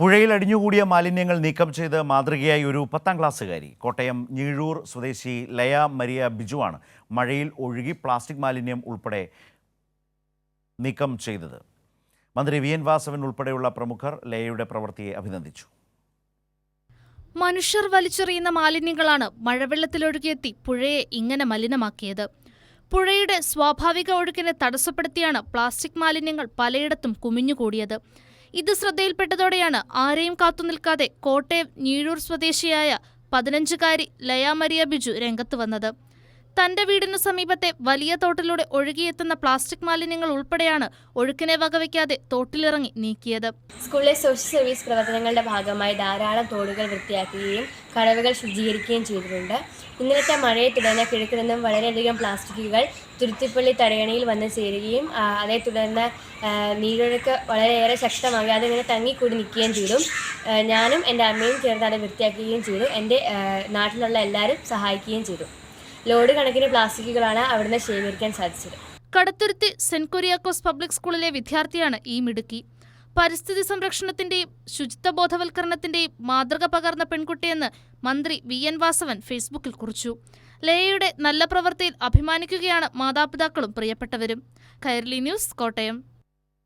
പുഴയിൽ അടിഞ്ഞുകൂടിയ മാലിന്യങ്ങൾ നീക്കം ചെയ്ത് മാതൃകയായി ഒരു പത്താം ക്ലാസ്സുകാരി. കോട്ടയം ഞീഴൂർ സ്വദേശി ലയ മരിയ ബിജുവാണ് മഴയിൽ ഒഴുകി പ്ലാസ്റ്റിക് മാലിന്യം ഉൾപ്പെടെ നീക്കം ചെയ്തത്. മന്ത്രി വി. എൻ. വാസവൻ ഉൾപ്പെടെയുള്ള പ്രമുഖർ ലയയുടെ പ്രവൃത്തിയെ അഭിനന്ദിച്ചു. മനുഷ്യർ വലിച്ചെറിയുന്ന മാലിന്യങ്ങളാണ് മഴവെള്ളത്തിലൊഴുകിയെത്തി പുഴയെ ഇങ്ങനെ മലിനമാക്കിയത്. പുഴയുടെ സ്വാഭാവിക ഒഴുക്കിനെ തടസ്സപ്പെടുത്തിയാണ് പ്ലാസ്റ്റിക് മാലിന്യങ്ങൾ പലയിടത്തും കുമിഞ്ഞുകൂടിയത്. ഇത് ശ്രദ്ധയിൽപ്പെട്ടതോടെയാണ് ആരെയും കാത്തുനിൽക്കാതെ കോട്ടയം ഞീഴൂർ സ്വദേശിയായ പതിനഞ്ചുകാരി ലയാമരിയ ബിജു രംഗത്ത് വന്നത്. തന്റെ വീടിനു സമീപത്തെ വലിയ തോട്ടിലൂടെ ഒഴുകിയെത്തുന്ന പ്ലാസ്റ്റിക് മാലിന്യങ്ങൾ ഉൾപ്പെടെയാണ് ഒഴുക്കിനെ വകവയ്ക്കാതെ തോട്ടിലിറങ്ങി നീക്കിയത്. സ്കൂളിലെ സോഷ്യൽ സർവീസ് പ്രവർത്തനങ്ങളുടെ ഭാഗമായി ധാരാളം തോടുകൾ വൃത്തിയാക്കുകയും കടവുകൾ ശുചീകരിക്കുകയും ചെയ്തിട്ടുണ്ട്. ഇന്നലത്തെ മഴയെ തുടർന്ന് കിഴക്ക് നിന്നും വളരെയധികം പ്ലാസ്റ്റിക്കുകൾ തുരുത്തിപ്പള്ളി തടയണയിൽ വന്ന് ചേരുകയും അതേ തുടർന്ന് നീരൊഴുക്ക് വളരെയേറെ ശക്തമാകുക അതിങ്ങനെ തങ്ങിക്കൂടി നിൽക്കുകയും ചെയ്തു. ഞാനും എന്റെ അമ്മയും ചേർന്ന് അത് വൃത്തിയാക്കുകയും ചെയ്തു. എന്റെ നാട്ടിലുള്ള എല്ലാവരും സഹായിക്കുകയും ചെയ്തു. ലോഡ് കണക്കിന് പ്ലാസ്റ്റിക്കുകളാണ് അവിടുന്ന് ശേഖരിക്കാൻ സാധിച്ചത്. കടത്തുരുത്തി സെന്റ് കൊറിയാക്കോസ് പബ്ലിക് സ്കൂളിലെ വിദ്യാർത്ഥിയാണ് ഈ മിടുക്കി. പരിസ്ഥിതി സംരക്ഷണത്തിന്റെയും ശുചിത്വ ബോധവൽക്കരണത്തിന്റെയും മാതൃക പകർന്ന പെൺകുട്ടിയെന്ന് മന്ത്രി വി എൻ വാസവൻ ഫേസ്ബുക്കിൽ കുറിച്ചു. ലേയയുടെ നല്ല പ്രവൃത്തിയിൽ അഭിമാനിക്കുകയാണ് മാതാപിതാക്കളും പ്രിയപ്പെട്ടവരും. കൈരളി ന്യൂസ് കോട്ടയം.